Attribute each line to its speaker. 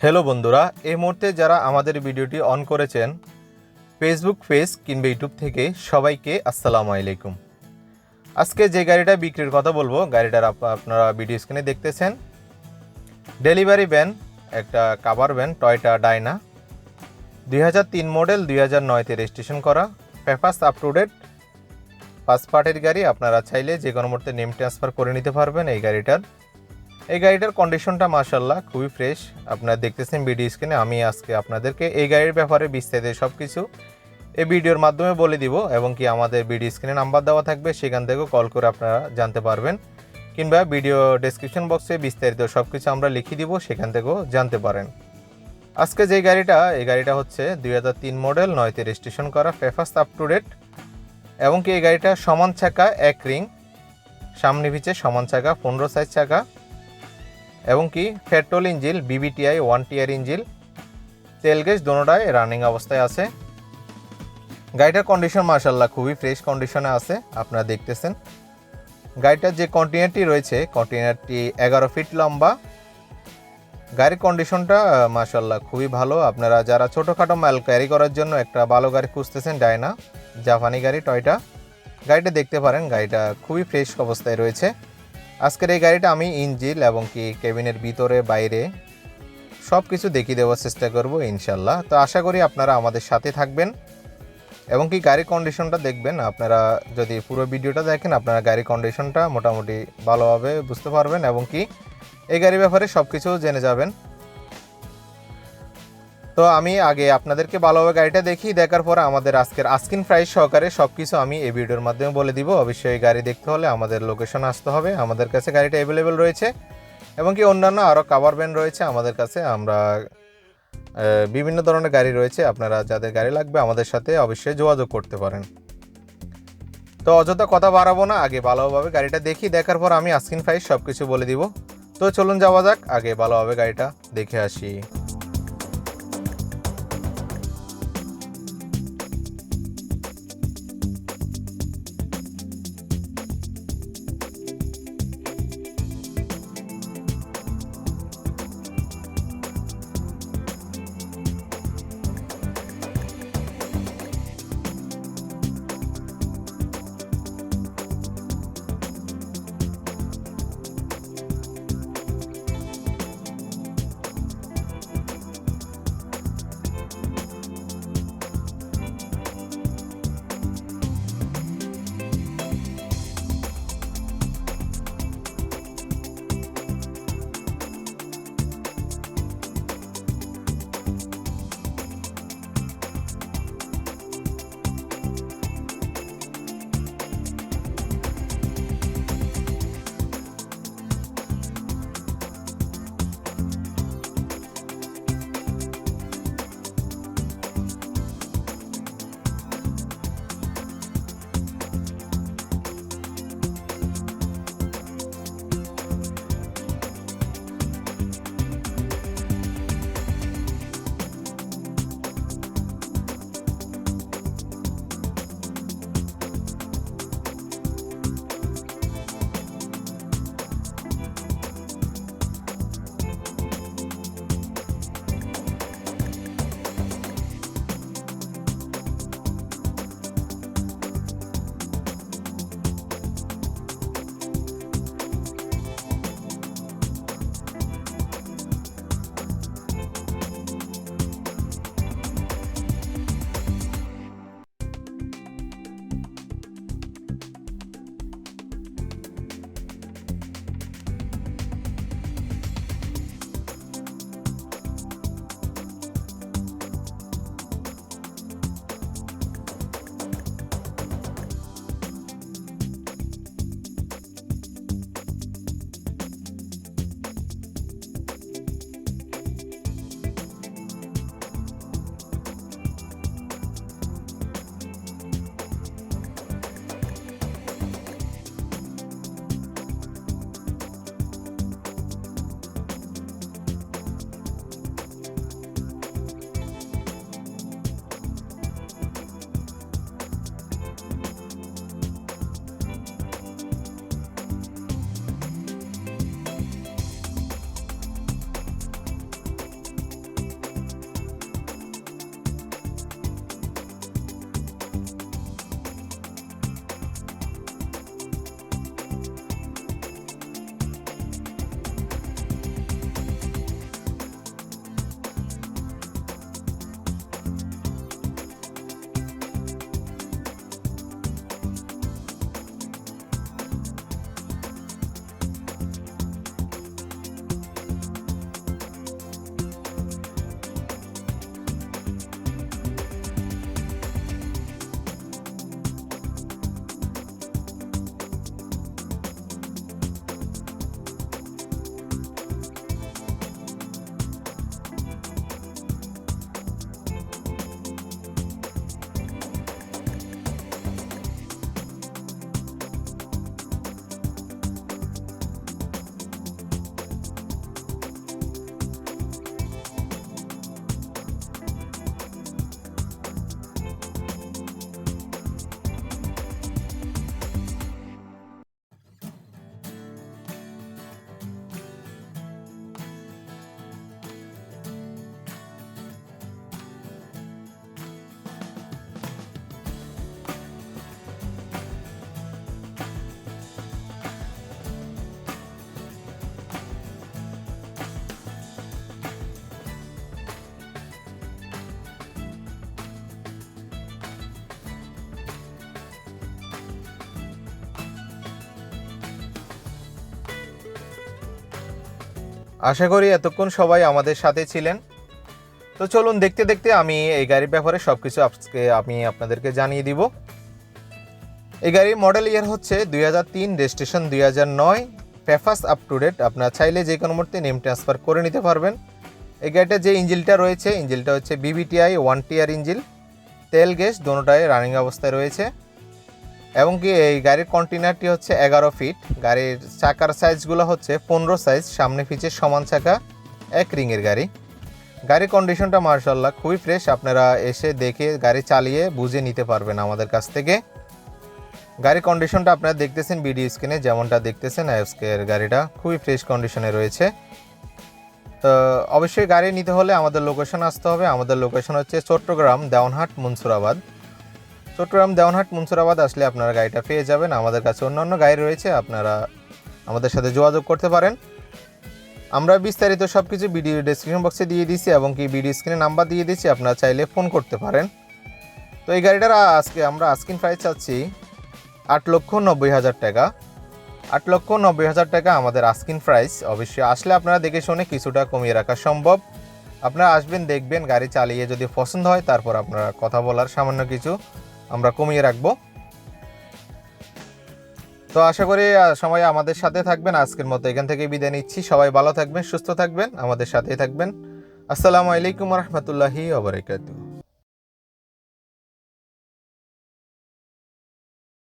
Speaker 1: Hello বন্ধুরা। এই মুহূর্তে যারা আমাদের ভিডিওটি অন করেছেন ফেসবুক পেজ কিংবা ইউটিউব থেকে সবাইকে আসসালামু আলাইকুম। আজকে যে গাড়িটা বিক্রির কথা বলব, গাড়িটার আপ- আপনারা ভিডিও স্ক্রিনে দেখতেছেন। ডেলিভারি ভ্যান একটা কাভার ভ্যান টয়টা ডাইনা দুই হাজার তিন মডেল দুই হাজার নয়তে রেজিস্ট্রেশন করা। পেপাস আপ টু ডেট পার্টের গাড়ি আপনারা চাইলে যে কোনো মুহূর্তে নেম ট্রান্সফার করে নিতে পারবেন এই গাড়িটার। এই গাড়িটার কন্ডিশনটা মাশাল্লাহ খুবই ফ্রেশ আপনারা দেখতেছেন ভিডিও স্ক্রিনে আমি আজকে আপনাদেরকে এই গাড়ির ব্যাপারে বিস্তারিত সব কিছু এই ভিডিওর মাধ্যমে বলে দিব এবং কি আমাদের ভিডিও স্ক্রিনে নাম্বার দেওয়া থাকবে, সেখান থেকেও কল করে আপনারা জানতে পারবেন। কিংবা ভিডিও ডেসক্রিপশন বক্সে বিস্তারিত সব কিছু আমরা লিখে দিব, সেখান থেকেও জানতে পারেন। আজকে যে গাড়িটা, এই গাড়িটা হচ্ছে দুই হাজার তিন মডেল নয়তে রেজিস্ট্রেশন করা ফেফাস আপ টু ডেট এবং কি এই গাড়িটা সমান চাকা, এক রিং সামনে পিছে সমান চাকা, পনেরো সাইজ চাকা। এবং কি পেট্রোল ইঞ্জিল বিবিটিআই ওয়ান টিয়ার ইঞ্জিল, তেল গ্যাস দোনোটাই রানিং অবস্থায় আছে। গাড়িটার কন্ডিশন মার্শাল্লাহ খুবই ফ্রেশ কন্ডিশনে আছে, আপনারা দেখতেছেন। গাড়িটার যে কন্টেনারটি রয়েছে কন্টেনারটি এগারো ফিট লম্বা। গাড়ির কন্ডিশনটা মার্শাল্লাহ খুবই ভালো। আপনারা যারা ছোটোখাটো মাল ক্যারি করার জন্য একটা ভালো গাড়ি খুঁজতেছেন ডায়না জাপানি গাড়ি টয়টা গাড়িটা দেখতে পারেন, গাড়িটা খুবই ফ্রেশ অবস্থায় রয়েছে। আজকের এই গাড়িটা আমি ইঞ্জিল এবং কি কেবিনের ভিতরে, বাইরে সব কিছু দেখিয়ে দেওয়ার চেষ্টা করব ইনশাল্লাহ। তো আশা করি আপনারা আমাদের সাথে থাকবেন এবং কি গাড়ির কন্ডিশনটা দেখবেন। আপনারা যদি পুরো ভিডিওটা দেখেন, আপনারা গাড়ির কন্ডিশনটা মোটামুটি ভালোভাবে বুঝতে পারবেন এবং কি এই গাড়ির ব্যাপারে সব কিছু জেনে যাবেন। তো আমি আগে আপনাদেরকে ভালোভাবে গাড়িটা দেখি দেখার পরে আমাদের আজকের আস্কিন প্রাইস সহকারে সব কিছু আমি এই ভিডিওর মাধ্যমে বলে দিব। অবশ্যই গাড়ি দেখতে হলে আমাদের লোকেশন আসতে হবে। আমাদের কাছে গাড়িটা অ্যাভেলেবেল রয়েছে এবং কি অন্যান্য আরও কাভার ব্যান্ড রয়েছে আমাদের কাছে। আমরা বিভিন্ন ধরনের গাড়ি রয়েছে। আপনারা যাদের গাড়ি লাগবে আমাদের সাথে অবশ্যই যোগাযোগ করতে পারেন। তো অযথা কথা বাড়াবো না। আগে ভালোভাবে গাড়িটা দেখি দেখার পর আমি আস্কিন প্রাইস সব কিছু বলে দিব। তো চলুন যাওয়া যাক। আগে ভালোভাবে গাড়িটা দেখে আসি। আশা করি এতক্ষণ সবাই আমাদের সাথে ছিলেন। তো চলুন দেখতে দেখতে আমি এই গাড়ির ব্যাপারে সব কিছু আজকে আমি আপনাদেরকে জানিয়ে দিব। এই গাড়ির মডেল ইয়ার হচ্ছে দুই হাজার তিন রেজিস্ট্রেশন দুই হাজার নয়। পেফাস আপ টু ডেট আপনার চাইলে যে কোনো মুহূর্তে নেম ট্রান্সফার করে নিতে পারবেন। এই গাড়িটা যে ইঞ্জিলটা রয়েছে, ইঞ্জিলটা হচ্ছে বিবিটিআই ওয়ান টিয়ার ইঞ্জিল। তেল গ্যাস দোনোটাই রানিং অবস্থায় রয়েছে। এবং কি এই গাড়ির কন্টেনারটি হচ্ছে এগারো ফিট গাড়ির চাকার সাইজগুলো হচ্ছে পনেরো সাইজ সামনে পিছে সমান চাকা, এক রিংয়ের গাড়ি। গাড়ির কন্ডিশনটা মার্শাল্লাহ খুবই ফ্রেশ আপনারা এসে দেখে গাড়ি চালিয়ে বুঝে নিতে পারবেন আমাদের কাছ থেকে। গাড়ির কন্ডিশনটা আপনারা দেখতেছেন ভিডিও স্ক্রিনে যেমনটা দেখতেছেন আজকের গাড়িটা খুবই ফ্রেশ কন্ডিশনে রয়েছে। তো অবশ্যই গাড়ি নিতে হলে আমাদের লোকেশন আসতে হবে। আমাদের লোকেশন হচ্ছে চট্টগ্রাম, দেওয়ানহাট, মনসুরাবাদ। চট্টগ্রাম দেওয়ানহাট মনসুরাবাদ আসলে আপনারা গাড়িটা পেয়ে যাবেন। আমাদের কাছে অন্যান্য গাড়ি রয়েছে, আপনারা আমাদের সাথে যোগাযোগ করতে পারেন। আমরা বিস্তারিত সব কিছু ভিডিও ডেসক্রিপশন বক্সে দিয়ে দিচ্ছি এবং কি ভিডিও স্ক্রিনে নাম্বার দিয়ে দিচ্ছি আপনারা চাইলে ফোন করতে পারেন। তো এই গাড়িটার আজকে আমরা আস্কিন প্রাইস চাচ্ছি আট লক্ষ নব্বই হাজার টাকা। আট লক্ষ নব্বই হাজার টাকা আমাদের আস্কিন প্রাইস অবশ্যই আসলে আপনারা দেখে শুনে কিছুটা কমিয়ে রাখা সম্ভব। আপনারা আসবেন, দেখবেন, গাড়ি চালিয়ে যদি পছন্দ হয়, তারপর আপনারা কথা বলার সামান্য কিছু আমরা কমিয়ে রাখব। তো আশা করি সবাই আমাদের সাথে থাকবেন। আজকের মতো এখান থেকে বিদায় নিচ্ছি। সবাই ভালো থাকবেন, সুস্থ থাকবেন। আমাদের সাথেই থাকবেন। আসসালামু আলাইকুম রহমতুল্লাহি ওবরাকাতুহ